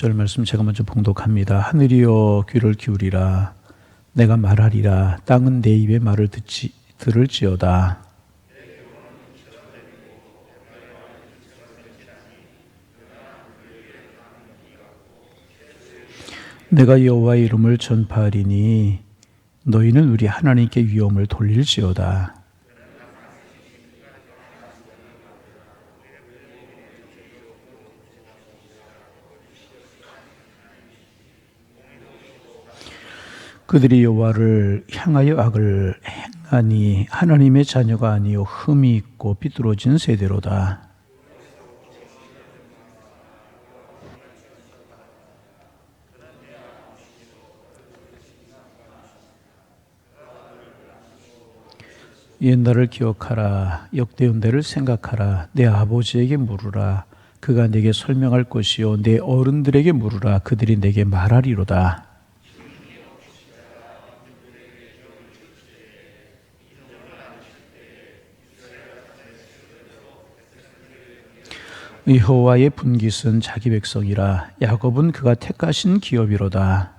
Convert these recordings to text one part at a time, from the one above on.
10절 말씀 제가 먼저 봉독합니다. 하늘이여 귀를 기울이라 내가 말하리라 땅은 내 입의 말을 듣지 들을지어다. 내가 여호와 의 이름을 전파하리니 너희는 우리 하나님께 위엄을 돌릴지어다. 그들이 여호와를 향하여 악을 행하니 하나님의 자녀가 아니요 흠이 있고 비뚤어진 세대로다. 옛날을 기억하라 역대운 대를 생각하라 내 아버지에게 물으라. 그가 내게 설명할 것이요 내 어른들에게 물으라. 그들이 내게 말하리로다 여호와의 분깃은 자기 백성이라 야곱은 그가 택하신 기업이로다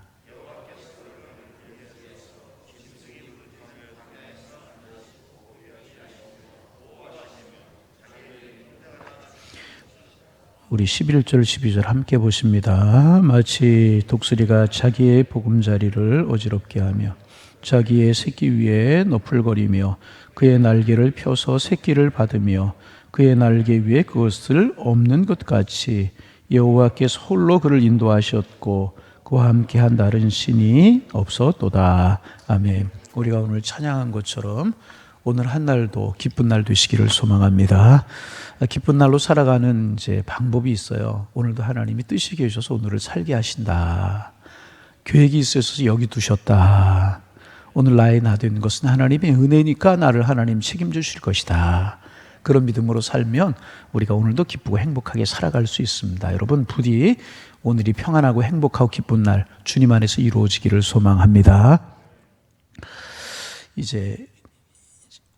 우리 11절 12절 함께 보십니다. 마치 독수리가 자기의 보금자리를 어지럽게 하며 자기의 새끼 위에 너풀거리며 그의 날개를 펴서 새끼를 받으며 그의 날개 위에 그것을 없는 것 같이 여호와께서 홀로 그를 인도하셨고 그와 함께한 다른 신이 없었도다. 아멘. 우리가 오늘 찬양한 것처럼 오늘 한 날도 기쁜 날 되시기를 소망합니다. 기쁜 날로 살아가는 이제 방법이 있어요. 오늘도 하나님이 뜻이 계셔서 오늘을 살게 하신다. 계획이 있어서 여기 두셨다. 오늘 나의 나 되는 것은 하나님의 은혜니까 나를 하나님 책임지실 것이다. 그런 믿음으로 살면 우리가 오늘도 기쁘고 행복하게 살아갈 수 있습니다. 여러분 부디 오늘이 평안하고 행복하고 기쁜 날 주님 안에서 이루어지기를 소망합니다. 이제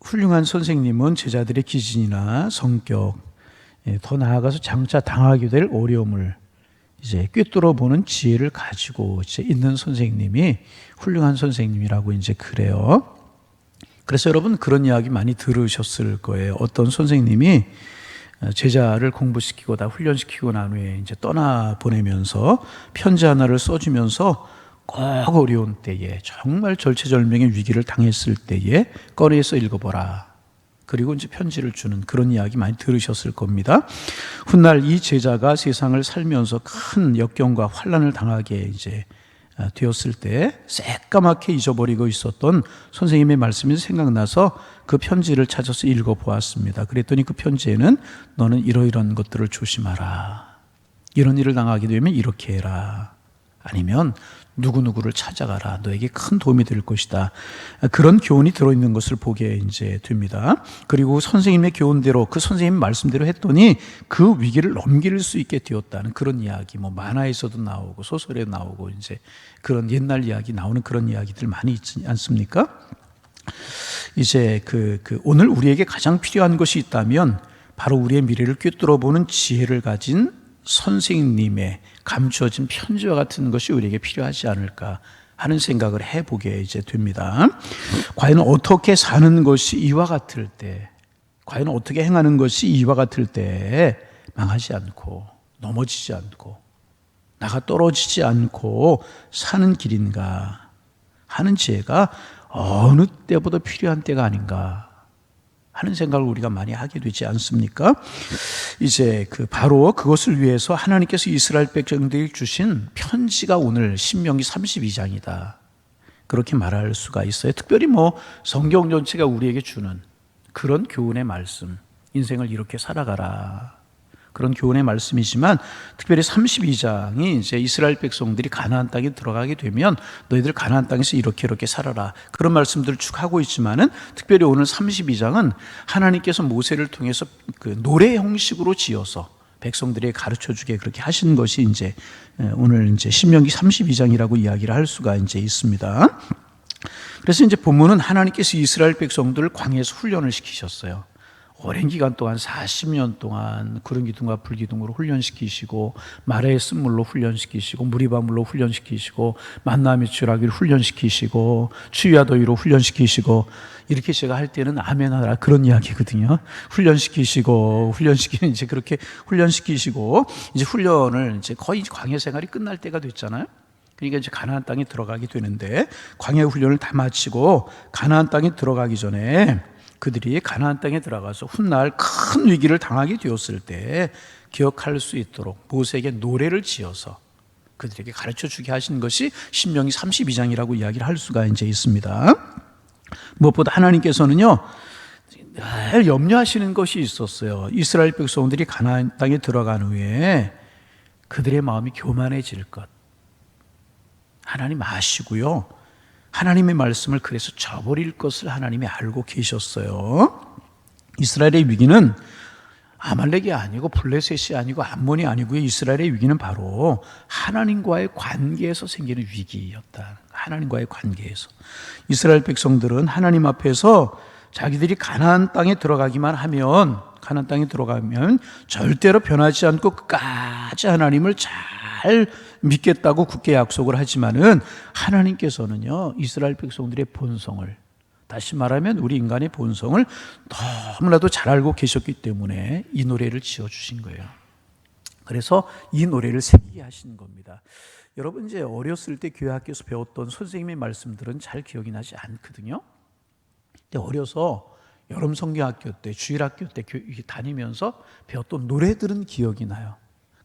훌륭한 선생님은 제자들의 기준이나 성격, 예, 더 나아가서 장차 당하게 될 어려움을 이제 꿰뚫어 보는 지혜를 가지고 있는 선생님이 훌륭한 선생님이라고 이제 그래요. 그래서 여러분 그런 이야기 많이 들으셨을 거예요. 어떤 선생님이 제자를 공부시키고 다 훈련시키고 난 후에 이제 떠나 보내면서 편지 하나를 써주면서 꼭 어려운 때에 정말 절체절명의 위기를 당했을 때에 꺼내서 읽어보라. 그리고 이제 편지를 주는 그런 이야기 많이 들으셨을 겁니다. 훗날 이 제자가 세상을 살면서 큰 역경과 환란을 당하게 이제 되었을 때 새까맣게 잊어버리고 있었던 선생님의 말씀이 생각나서 그 편지를 찾아서 읽어보았습니다. 그랬더니 그 편지에는 너는 이러이러한 것들을 조심하라. 이런 일을 당하게 되면 이렇게 해라. 아니면 누구누구를 찾아가라. 너에게 큰 도움이 될 것이다. 그런 교훈이 들어있는 것을 보게 이제 됩니다. 그리고 선생님의 교훈대로 그 선생님 말씀대로 했더니 그 위기를 넘길 수 있게 되었다는 그런 이야기, 뭐 만화에서도 나오고 소설에 나오고 이제 그런 옛날 이야기 나오는 그런 이야기들 많이 있지 않습니까? 이제 그, 그 오늘 우리에게 가장 필요한 것이 있다면 바로 우리의 미래를 꿰뚫어 보는 지혜를 가진 선생님의 감추어진 편지와 같은 것이 우리에게 필요하지 않을까 하는 생각을 해보게 이제 됩니다. 과연 어떻게 사는 것이 이와 같을 때, 과연 어떻게 행하는 것이 이와 같을 때 망하지 않고 넘어지지 않고 나가 떨어지지 않고 사는 길인가 하는 지혜가 어느 때보다 필요한 때가 아닌가 하는 생각을 우리가 많이 하게 되지 않습니까? 이제 그 바로 그것을 위해서 하나님께서 이스라엘 백성들이 주신 편지가 오늘 신명기 32장이다. 그렇게 말할 수가 있어요. 특별히 뭐 성경 전체가 우리에게 주는 그런 교훈의 말씀. 인생을 이렇게 살아가라. 그런 교훈의 말씀이지만 특별히 32장이 이제 이스라엘 백성들이 가나안 땅에 들어가게 되면 너희들 가나안 땅에서 이렇게 이렇게 살아라. 그런 말씀들을 쭉 하고 있지만은 특별히 오늘 32장은 하나님께서 모세를 통해서 그 노래 형식으로 지어서 백성들에게 가르쳐 주게 그렇게 하신 것이 이제 오늘 이제 신명기 32장이라고 이야기를 할 수가 이제 있습니다. 그래서 이제 본문은 하나님께서 이스라엘 백성들을 광야에서 훈련을 시키셨어요. 오랜 기간 동안 40년 동안 구름 기둥과 불 기둥으로 훈련시키시고 말의 쓴물로 훈련시키시고 무리바 물로 훈련시키시고 만남의 추락기를 훈련시키시고 추위와 더위로 훈련시키시고 이렇게 제가 할 때는 아멘하라 그런 이야기거든요. 훈련시키시고 훈련시키는 이제 그렇게 훈련시키시고 이제 훈련을 이제 거의 광야 생활이 끝날 때가 됐잖아요. 그러니까 이제 가나안 땅에 들어가게 되는데 광야 훈련을 다 마치고 가나안 땅에 들어가기 전에 그들이 가나안 땅에 들어가서 훗날 큰 위기를 당하게 되었을 때 기억할 수 있도록 모세에게 노래를 지어서 그들에게 가르쳐 주게 하신 것이 신명기 32장이라고 이야기를 할 수가 이제 있습니다. 무엇보다 하나님께서는요. 늘 염려하시는 것이 있었어요. 이스라엘 백성들이 가나안 땅에 들어간 후에 그들의 마음이 교만해질 것. 하나님 아시고요. 하나님의 말씀을 그래서 저버릴 것을 하나님이 알고 계셨어요. 이스라엘의 위기는 아말렉이 아니고 블레셋이 아니고 암몬이 아니고요. 이스라엘의 위기는 바로 하나님과의 관계에서 생기는 위기였다. 하나님과의 관계에서. 이스라엘 백성들은 하나님 앞에서 자기들이 가나안 땅에 들어가기만 하면 가나안 땅에 들어가면 절대로 변하지 않고 끝까지 하나님을 잘 믿겠다고 굳게 약속을 하지만은 하나님께서는요 이스라엘 백성들의 본성을 다시 말하면 우리 인간의 본성을 너무나도 잘 알고 계셨기 때문에 이 노래를 지어 주신 거예요. 그래서 이 노래를 새기게 하신 겁니다. 여러분 이제 어렸을 때 교회 학교에서 배웠던 선생님의 말씀들은 잘 기억이 나지 않거든요. 근데 어려서 여름 성경학교 때 주일 학교 때 다니면서 배웠던 노래들은 기억이 나요.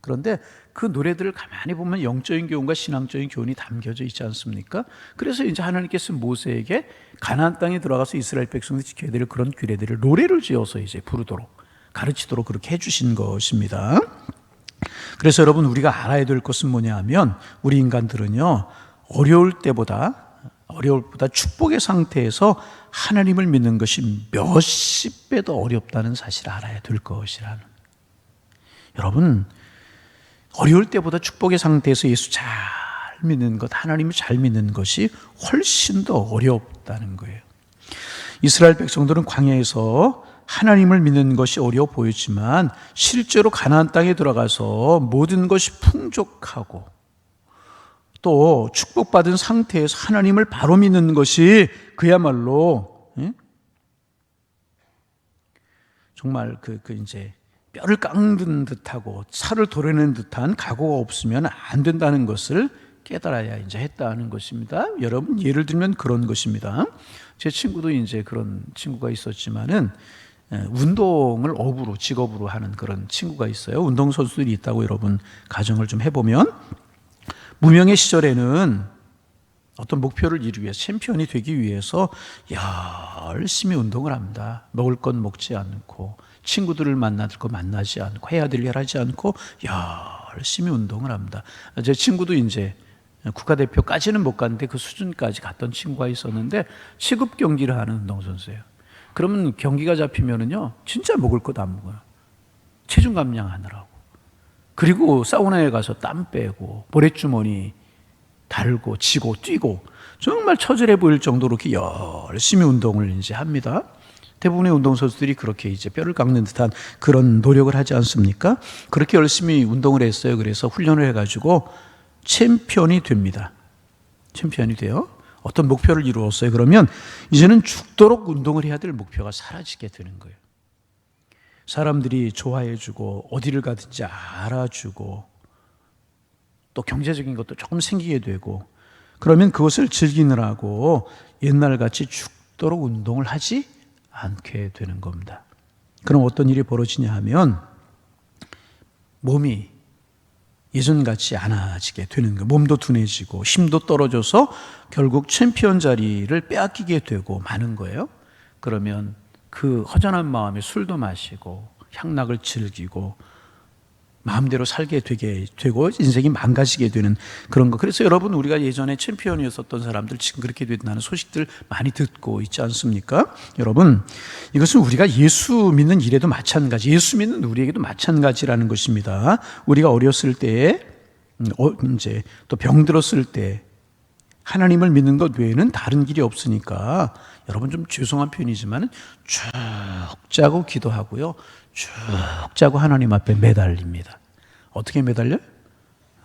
그런데 그 노래들을 가만히 보면 영적인 교훈과 신앙적인 교훈이 담겨져 있지 않습니까? 그래서 이제 하나님께서 모세에게 가나안 땅에 들어가서 이스라엘 백성들이 지켜야 될 그런 규례들을 노래를 지어서 이제 부르도록 가르치도록 그렇게 해주신 것입니다. 그래서 여러분 우리가 알아야 될 것은 뭐냐 하면 우리 인간들은요 어려울 때보다 어려울 보다 축복의 상태에서 하나님을 믿는 것이 몇십 배 더 어렵다는 사실을 알아야 될 것이라는 여러분 어려울 때보다 축복의 상태에서 예수 잘 믿는 것, 하나님을 잘 믿는 것이 훨씬 더 어렵다는 거예요. 이스라엘 백성들은 광야에서 하나님을 믿는 것이 어려워 보였지만 실제로 가나안 땅에 들어가서 모든 것이 풍족하고 또 축복받은 상태에서 하나님을 바로 믿는 것이 그야말로 정말 그, 그 이제 뼈를 깎는 듯하고 살을 도려낸 듯한 각오가 없으면 안 된다는 것을 깨달아야 이제 했다는 것입니다. 여러분 예를 들면 그런 것입니다. 제 친구도 이제 그런 친구가 있었지만은 운동을 업으로 직업으로 하는 그런 친구가 있어요. 운동 선수들이 있다고 여러분 가정을 좀 해보면 무명의 시절에는 어떤 목표를 이루기 위해서 챔피언이 되기 위해서 열심히 운동을 합니다. 먹을 건 먹지 않고 친구들을 만날 거 만나지 않고 해야 될 일 하지 않고 열심히 운동을 합니다. 제 친구도 이제 국가대표까지는 못 갔는데 그 수준까지 갔던 친구가 있었는데 시급 경기를 하는 운동선수예요. 그러면 경기가 잡히면은요, 진짜 먹을 것 안 먹어요. 체중 감량하느라고. 그리고 사우나에 가서 땀 빼고, 모래주머니 달고, 지고, 뛰고, 정말 처절해 보일 정도로 이렇게 열심히 운동을 이제 합니다. 대부분의 운동선수들이 그렇게 이제 뼈를 깎는 듯한 그런 노력을 하지 않습니까? 그렇게 열심히 운동을 했어요. 그래서 훈련을 해가지고 챔피언이 됩니다. 챔피언이 돼요. 어떤 목표를 이루었어요. 그러면 이제는 죽도록 운동을 해야 될 목표가 사라지게 되는 거예요. 사람들이 좋아해주고 어디를 가든지 알아주고 또 경제적인 것도 조금 생기게 되고 그러면 그것을 즐기느라고 옛날 같이 죽도록 운동을 하지 않게 되는 겁니다. 그럼 어떤 일이 벌어지냐 하면 몸이 예전같이 안아지게 되는 거 몸도 둔해지고 힘도 떨어져서 결국 챔피언 자리를 빼앗기게 되고 마는 거예요. 그러면 그 허전한 마음에 술도 마시고 향락을 즐기고 마음대로 살게 되게 되고 인생이 망가지게 되는 그런 거. 그래서 여러분 우리가 예전에 챔피언이었었던 사람들 지금 그렇게 된다는 소식들 많이 듣고 있지 않습니까? 여러분 이것은 우리가 예수 믿는 일에도 마찬가지, 예수 믿는 우리에게도 마찬가지라는 것입니다. 우리가 어렸을 때 음, 어, 이제 또 병들었을 때 하나님을 믿는 것 외에는 다른 길이 없으니까 여러분 좀 죄송한 표현이지만 쭉 자고 기도하고요. 쭉 자고 하나님 앞에 매달립니다. 어떻게 매달려?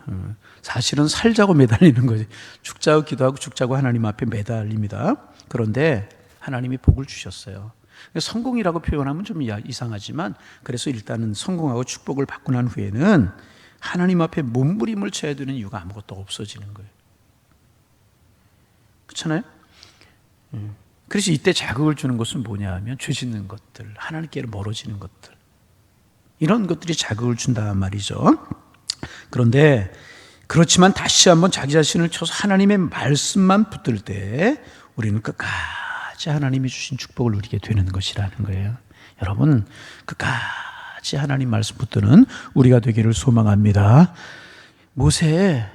음, 사실은 살자고 매달리는 거지. 죽자고 기도하고 죽자고 하나님 앞에 매달립니다. 그런데 하나님이 복을 주셨어요. 성공이라고 표현하면 좀 이상하지만 그래서 일단은 성공하고 축복을 받고 난 후에는 하나님 앞에 몸부림을 쳐야 되는 이유가 아무것도 없어지는 거예요. 그렇잖아요? 음. 그래서 이때 자극을 주는 것은 뭐냐 하면 죄 짓는 것들, 하나님께로 멀어지는 것들. 이런 것들이 자극을 준단 말이죠. 그런데 그렇지만 다시 한번 자기 자신을 쳐서 하나님의 말씀만 붙들 때 우리는 끝까지 하나님이 주신 축복을 누리게 되는 것이라는 거예요. 여러분, 끝까지 하나님 말씀 붙드는 우리가 되기를 소망합니다. 모세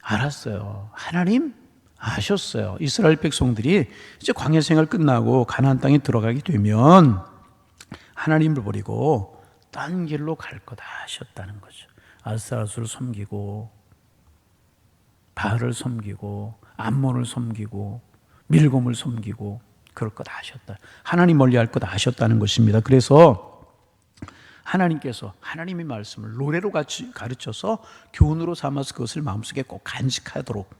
알았어요. 하나님 아셨어요. 이스라엘 백성들이 이제 광야 생활 끝나고 가나안 땅에 들어가게 되면 하나님을 버리고 딴 길로 갈 거다 하셨다는 거죠. 아스라스를 섬기고 바알을 섬기고 암몬을 섬기고 밀곰을 섬기고 그럴 것 아셨다. 하나님 멀리할 것 아셨다는 것입니다. 그래서 하나님께서 하나님의 말씀을 노래로 같이 가르쳐서 교훈으로 삼아서 그것을 마음속에 꼭 간직하도록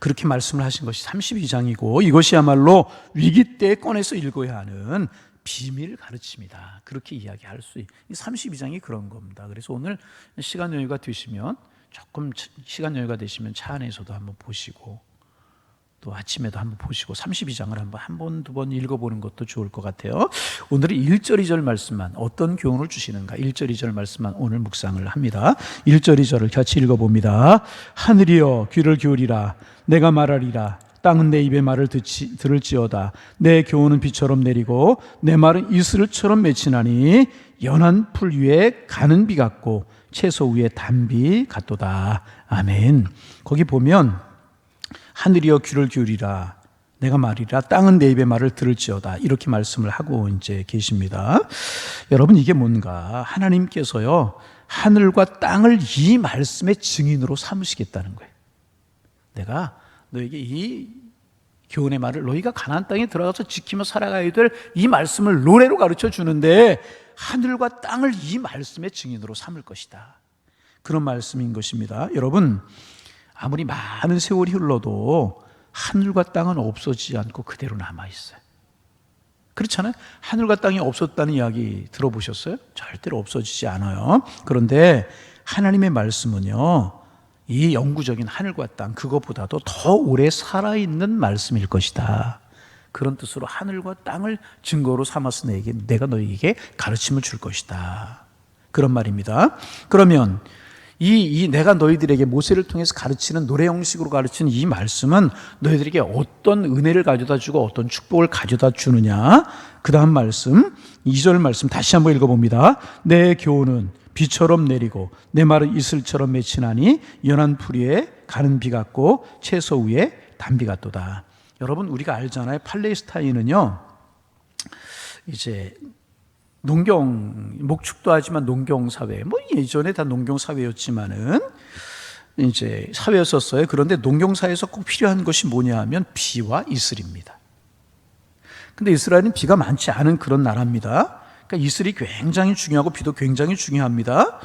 그렇게 말씀을 하신 것이 32장이고 이것이야말로 위기 때 꺼내서 읽어야 하는 비밀 가르침이다. 그렇게 이야기할 수 있. 이 32장이 그런 겁니다. 그래서 오늘 시간 여유가 되시면 조금 시간 여유가 되시면 차 안에서도 한번 보시고 또 아침에도 한번 보시고 32장을 한번 한 번, 두 번 읽어보는 것도 좋을 것 같아요. 오늘은 1절, 2절 말씀만 어떤 교훈을 주시는가 1절, 2절 말씀만 오늘 묵상을 합니다. 1절, 2절을 같이 읽어봅니다. 하늘이여 귀를 기울이라 내가 말하리라 땅은 내 입의 말을 듣지, 들을지어다 내 교훈은 비처럼 내리고 내 말은 이슬처럼 맺히나니 연한 풀 위에 가는 비 같고 채소 위에 단비 같도다. 아멘. 거기 보면 하늘이여 귀를 기울이라 내가 말이라 땅은 내 입의 말을 들을지어다 이렇게 말씀을 하고 이제 계십니다. 여러분 이게 뭔가 하나님께서요 하늘과 땅을 이 말씀의 증인으로 삼으시겠다는 거예요. 내가 너에게 이 교훈의 말을 너희가 가나안 땅에 들어가서 지키며 살아가야 될 이 말씀을 노래로 가르쳐 주는데 하늘과 땅을 이 말씀의 증인으로 삼을 것이다. 그런 말씀인 것입니다. 여러분 아무리 많은 세월이 흘러도 하늘과 땅은 없어지지 않고 그대로 남아 있어요. 그렇잖아요. 하늘과 땅이 없었다는 이야기 들어보셨어요? 절대로 없어지지 않아요. 그런데 하나님의 말씀은요, 이 영구적인 하늘과 땅, 그것보다도 더 오래 살아있는 말씀일 것이다. 그런 뜻으로 하늘과 땅을 증거로 삼아서 내게, 내가 너에게 가르침을 줄 것이다. 그런 말입니다. 그러면 이, 이 내가 너희들에게 모세를 통해서 가르치는 노래 형식으로 가르치는 이 말씀은 너희들에게 어떤 은혜를 가져다 주고 어떤 축복을 가져다 주느냐. 그 다음 말씀, 2절 말씀 다시 한번 읽어봅니다. 내 교훈은 비처럼 내리고 내 말은 이슬처럼 맺히나니 연한 풀이에 가는 비 같고 채소 위에 단비 같도다. 여러분 우리가 알잖아요. 팔레스타인은요. 이제 농경 목축도 하지만 농경 사회 뭐 예전에 다 농경 사회였지만은 이제 사회였었어요. 그런데 농경 사회에서 꼭 필요한 것이 뭐냐 하면 비와 이슬입니다. 근데 이스라엘은 비가 많지 않은 그런 나라입니다. 그러니까 이슬이 굉장히 중요하고 비도 굉장히 중요합니다.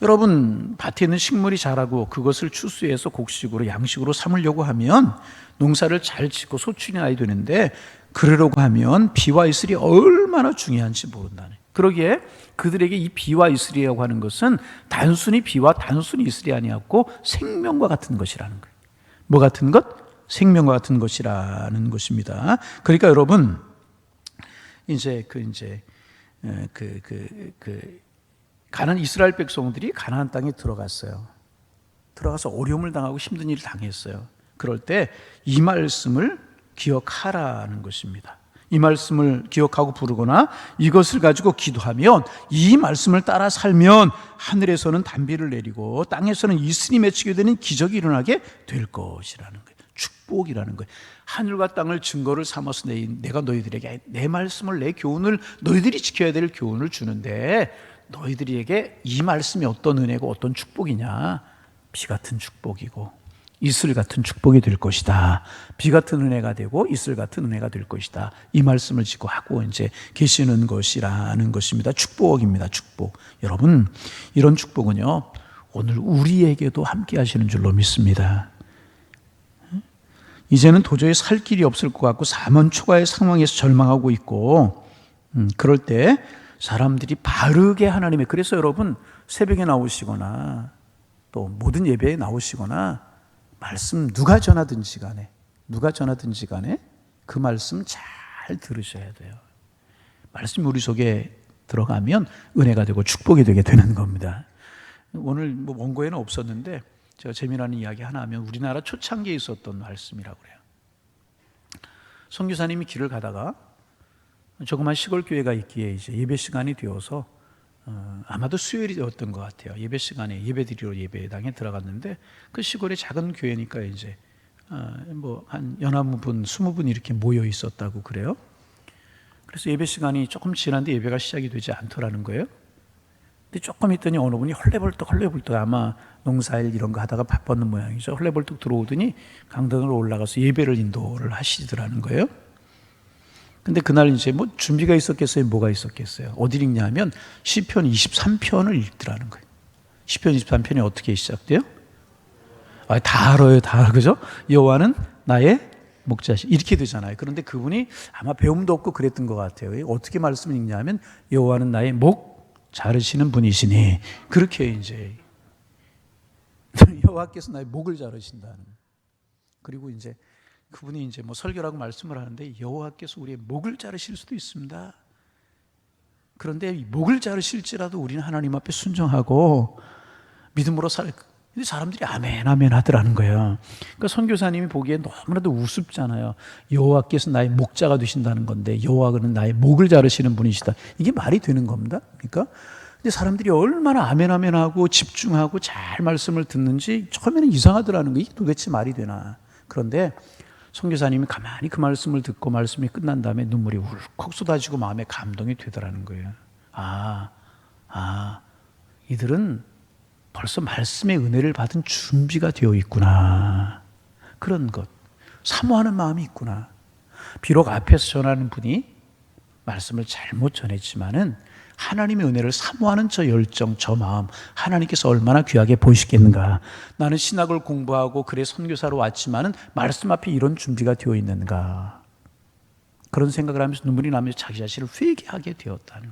여러분 밭에 있는 식물이 자라고 그것을 추수해서 곡식으로 양식으로 삼으려고 하면 농사를 잘 짓고 소출이 나야 되는데 그러려고 하면 비와 이슬이 얼마나 중요한지 모른다네. 그러기에 그들에게 이 비와 이슬이라고 하는 것은 단순히 비와 단순히 이슬이 아니었고 생명과 같은 것이라는 거예요. 뭐 같은 것? 생명과 같은 것이라는 것입니다. 그러니까 여러분 이제 그 이제 그그 그, 그 가난 이스라엘 백성들이 가나안 땅에 들어갔어요. 들어가서 어려움을 당하고 힘든 일을 당했어요. 그럴 때 이 말씀을 기억하라는 것입니다. 이 말씀을 기억하고 부르거나 이것을 가지고 기도하면 이 말씀을 따라 살면 하늘에서는 단비를 내리고 땅에서는 이슬이 맺히게 되는 기적이 일어나게 될 것이라는 거예요. 축복이라는 거예요. 하늘과 땅을 증거를 삼아서 내, 내가 너희들에게 내 말씀을 내 교훈을 너희들이 지켜야 될 교훈을 주는데 너희들에게 이 말씀이 어떤 은혜고 어떤 축복이냐? 비 같은 축복이고 이슬 같은 축복이 될 것이다. 비 같은 은혜가 되고 이슬 같은 은혜가 될 것이다. 이 말씀을 짓고 하고 이제 계시는 것이라는 것입니다. 축복입니다. 축복. 여러분, 이런 축복은요, 오늘 우리에게도 함께 하시는 줄로 믿습니다. 이제는 도저히 살 길이 없을 것 같고 사면 초과의 상황에서 절망하고 있고, 음, 그럴 때 사람들이 바르게 하나님의, 그래서 여러분, 새벽에 나오시거나 또 모든 예배에 나오시거나 말씀 누가 전하든지 간에 누가 전하든지 간에 그 말씀 잘 들으셔야 돼요. 말씀이 우리 속에 들어가면 은혜가 되고 축복이 되게 되는 겁니다. 오늘 뭐 원고에는 없었는데 제가 재미나는 이야기 하나 하면 우리나라 초창기에 있었던 말씀이라고 그래요. 선교사님이 길을 가다가 조그만 시골 교회가 있기에 이제 예배 시간이 되어서 어, 아마도 수요일이었던 것 같아요. 예배 시간에 예배드리러 예배당에 들어갔는데 그 시골에 작은 교회니까 이제 어, 뭐한 연합 분, 스무 분 이렇게 모여 있었다고 그래요. 그래서 예배 시간이 조금 지났는데 예배가 시작이 되지 않더라는 거예요. 근데 조금 있더니 어느 분이 헐레벌떡 헐레벌떡 아마 농사일 이런 거 하다가 바빴는 모양이죠. 헐레벌떡 들어오더니 강당으로 올라가서 예배를 인도를 하시더라는 거예요. 근데 그날 이제 뭐 준비가 있었겠어요? 뭐가 있었겠어요? 어디 읽냐면 시편 23편을 읽더라는 거예요. 시편 23편이 어떻게 시작돼요? 아, 다 알아요, 다 알아, 그죠? 여호와는 나의 목자시 이렇게 되잖아요. 그런데 그분이 아마 배움도 없고 그랬던 것 같아요. 어떻게 말씀을 읽냐면 여호와는 나의 목 자르시는 분이시니 그렇게 이제 여호와께서 나의 목을 자르신다는. 그리고 이제 그분이 이제 뭐 설교라고 말씀을 하는데 여호와께서 우리의 목을 자르실 수도 있습니다. 그런데 이 목을 자르실지라도 우리는 하나님 앞에 순종하고 믿음으로 살. 근데 사람들이 아멘 아멘 하더라는 거예요. 그러니까 선교사님이 보기에 너무나도 우습잖아요. 여호와께서 나의 목자가 되신다는 건데 여호와는 나의 목을 자르시는 분이시다. 이게 말이 되는 겁니다. 그러니까 근데 사람들이 얼마나 아멘 아멘 하고 집중하고 잘 말씀을 듣는지 처음에는 이상하더라는 거. 이게 도대체 말이 되나? 그런데 선교사님이 가만히 그 말씀을 듣고 말씀이 끝난 다음에 눈물이 울컥 쏟아지고 마음에 감동이 되더라는 거예요. 아, 아, 이들은 벌써 말씀의 은혜를 받은 준비가 되어 있구나. 그런 것. 사모하는 마음이 있구나. 비록 앞에서 전하는 분이 말씀을 잘못 전했지만은 하나님의 은혜를 사모하는 저 열정, 저 마음, 하나님께서 얼마나 귀하게 보시겠는가. 나는 신학을 공부하고 그래 선교사로 왔지만은 말씀 앞에 이런 준비가 되어 있는가. 그런 생각을 하면서 눈물이 나면서 자기 자신을 회개하게 되었다는.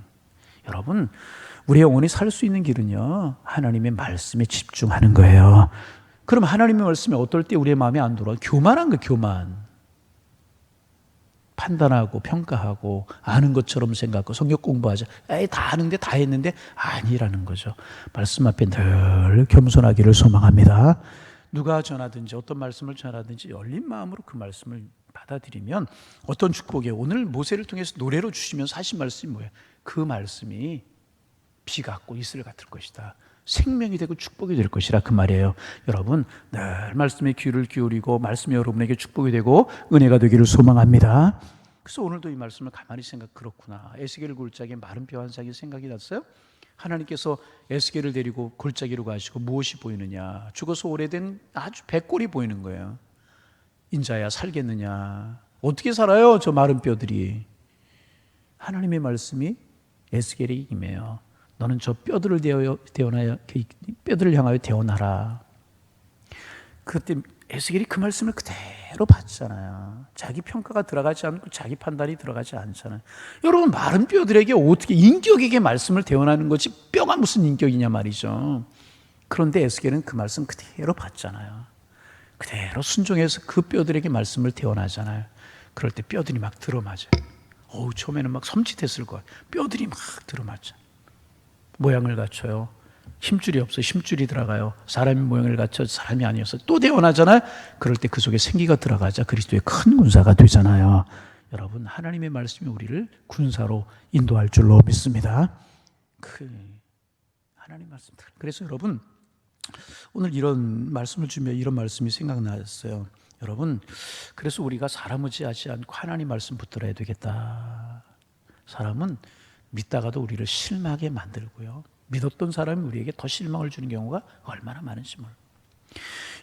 여러분, 우리 영혼이 살 수 있는 길은요, 하나님의 말씀에 집중하는 거예요. 그럼 하나님의 말씀이 어떨 때 우리의 마음에 안 들어? 교만한 거, 교만. 판단하고 평가하고 아는 것처럼 생각하고 성경 공부하자. 에이, 다 아는데 다 했는데 아니라는 거죠. 말씀 앞에 늘 겸손하기를 소망합니다. 누가 전하든지 어떤 말씀을 전하든지 열린 마음으로 그 말씀을 받아들이면 어떤 축복이 오늘 모세를 통해서 노래로 주시면서 하신 말씀이 뭐예요? 그 말씀이 비 같고 이슬 같을 것이다. 생명이 되고 축복이 될 것이라 그 말이에요. 여러분 늘 말씀에 귀를 기울이고 말씀이 여러분에게 축복이 되고 은혜가 되기를 소망합니다. 그래서 오늘도 이 말씀을 가만히 생각 그렇구나. 에스겔 골짜기에 마른 뼈 한 쌍이 생각이 났어요. 하나님께서 에스겔을 데리고 골짜기로 가시고 무엇이 보이느냐? 죽어서 오래된 아주 백골이 보이는 거예요. 인자야 살겠느냐? 어떻게 살아요? 저 마른 뼈들이. 하나님의 말씀이 에스겔이 임해요. 너는 저 뼈들을 대어 대어나야 뼈들을 향하여 대어나라. 그때 에스겔이 그 말씀을 그대로 받잖아요. 자기 평가가 들어가지 않고 자기 판단이 들어가지 않잖아요. 여러분 마른 뼈들에게 어떻게 인격에게 말씀을 대원하는 것이 뼈가 무슨 인격이냐 말이죠. 그런데 에스겔은 그 말씀 그대로 받잖아요. 그대로 순종해서 그 뼈들에게 말씀을 대원하잖아요. 그럴 때 뼈들이 막 들어맞아요. 어우 처음에는 막 섬찟했을 거예요. 뼈들이 막 들어맞아. 모양을 갖춰요. 힘줄이 없어 힘줄이 들어가요. 사람이 모양을 갖춰 사람이 아니어서 또 대원하잖아요. 그럴 때 그 속에 생기가 들어가자 그리스도의 큰 군사가 되잖아요. 여러분 하나님의 말씀이 우리를 군사로 인도할 줄로 믿습니다. 그 하나님 말씀. 그래서 여러분 오늘 이런 말씀을 주며 이런 말씀이 생각났어요. 여러분 그래서 우리가 사람 의지하지 않고 하나님 말씀 붙들어야 되겠다. 사람은 믿다가도 우리를 실망하게 만들고요. 믿었던 사람이 우리에게 더 실망을 주는 경우가 얼마나 많은지 몰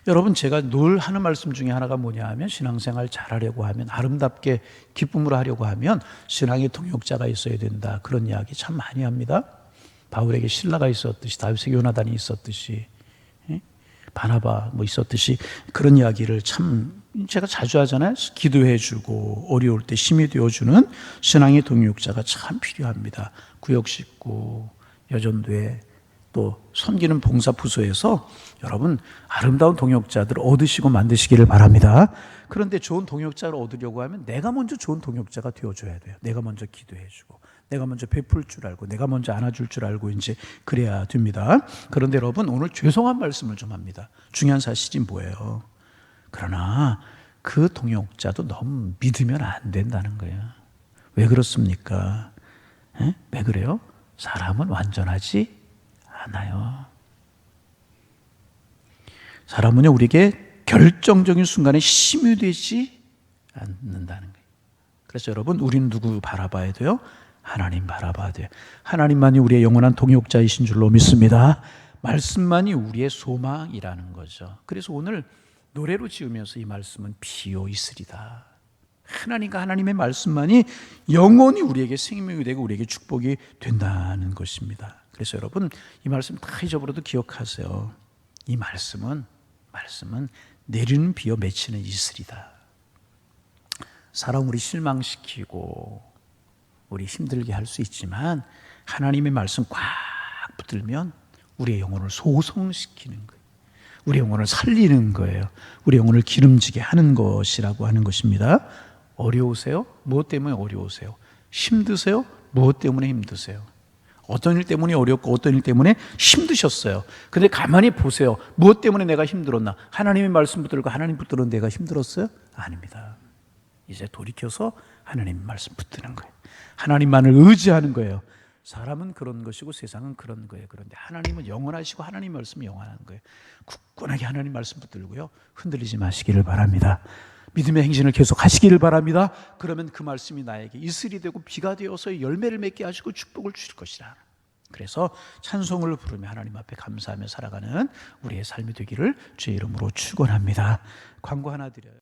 여러분 제가 늘 하는 말씀 중에 하나가 뭐냐 하면 신앙생활 잘하려고 하면 아름답게 기쁨으로 하려고 하면 신앙의 동역자가 있어야 된다. 그런 이야기 참 많이 합니다. 바울에게 신라가 있었듯이 다윗에게 요나단이 있었듯이 예? 바나바 뭐 있었듯이 그런 이야기를 참 제가 자주 하잖아요. 기도해 주고 어려울 때 힘이 되어 주는 신앙의 동역자가 참 필요합니다. 구역 식구, 여전도에 또 섬기는 봉사 부서에서 여러분 아름다운 동역자들 얻으시고 만드시기를 바랍니다. 그런데 좋은 동역자를 얻으려고 하면 내가 먼저 좋은 동역자가 되어줘야 돼요. 내가 먼저 기도해주고, 내가 먼저 베풀 줄 알고, 내가 먼저 안아줄 줄 알고 이제 그래야 됩니다. 그런데 여러분 오늘 죄송한 말씀을 좀 합니다. 중요한 사실이 뭐예요? 그러나 그 동역자도 너무 믿으면 안 된다는 거예요. 왜 그렇습니까? 에? 왜 그래요? 사람은 완전하지 않아요. 사람은 우리에게 결정적인 순간에 힘이 되지 않는다는 거예요. 그래서 여러분, 우리는 누구 바라봐야 돼요? 하나님 바라봐야 돼요. 하나님만이 우리의 영원한 동역자이신 줄로 믿습니다. 말씀만이 우리의 소망이라는 거죠. 그래서 오늘 노래로 지으면서 이 말씀은 비어 있으리다. 하나님과 하나님의 말씀만이 영원히 우리에게 생명이 되고 우리에게 축복이 된다는 것입니다. 그래서 여러분 이 말씀 다 잊어버려도 기억하세요. 이 말씀은 말씀은 내리는 비어 맺히는 이슬이다. 사람 우리 실망시키고 우리 힘들게 할 수 있지만 하나님의 말씀 꽉 붙들면 우리의 영혼을 소성시키는 거예요. 우리 영혼을 살리는 거예요. 우리 영혼을 기름지게 하는 것이라고 하는 것입니다. 어려우세요? 무엇 때문에 어려우세요? 힘드세요? 무엇 때문에 힘드세요? 어떤 일 때문에 어렵고 어떤 일 때문에 힘드셨어요. 근데 가만히 보세요. 무엇 때문에 내가 힘들었나? 하나님의 말씀 붙들고 하나님 붙들은 내가 힘들었어요? 아닙니다. 이제 돌이켜서 하나님 말씀 붙드는 거예요. 하나님만을 의지하는 거예요. 사람은 그런 것이고 세상은 그런 거예요. 그런데 하나님은 영원하시고 하나님 말씀은 영원한 거예요. 굳건하게 하나님 말씀 붙들고요. 흔들리지 마시기를 바랍니다. 믿음의 행진을 계속 하시기를 바랍니다. 그러면 그 말씀이 나에게 이슬이 되고 비가 되어서 열매를 맺게 하시고 축복을 주실 것이라. 그래서 찬송을 부르며 하나님 앞에 감사하며 살아가는 우리의 삶이 되기를 주의 이름으로 축원합니다. 광고 하나 드려요.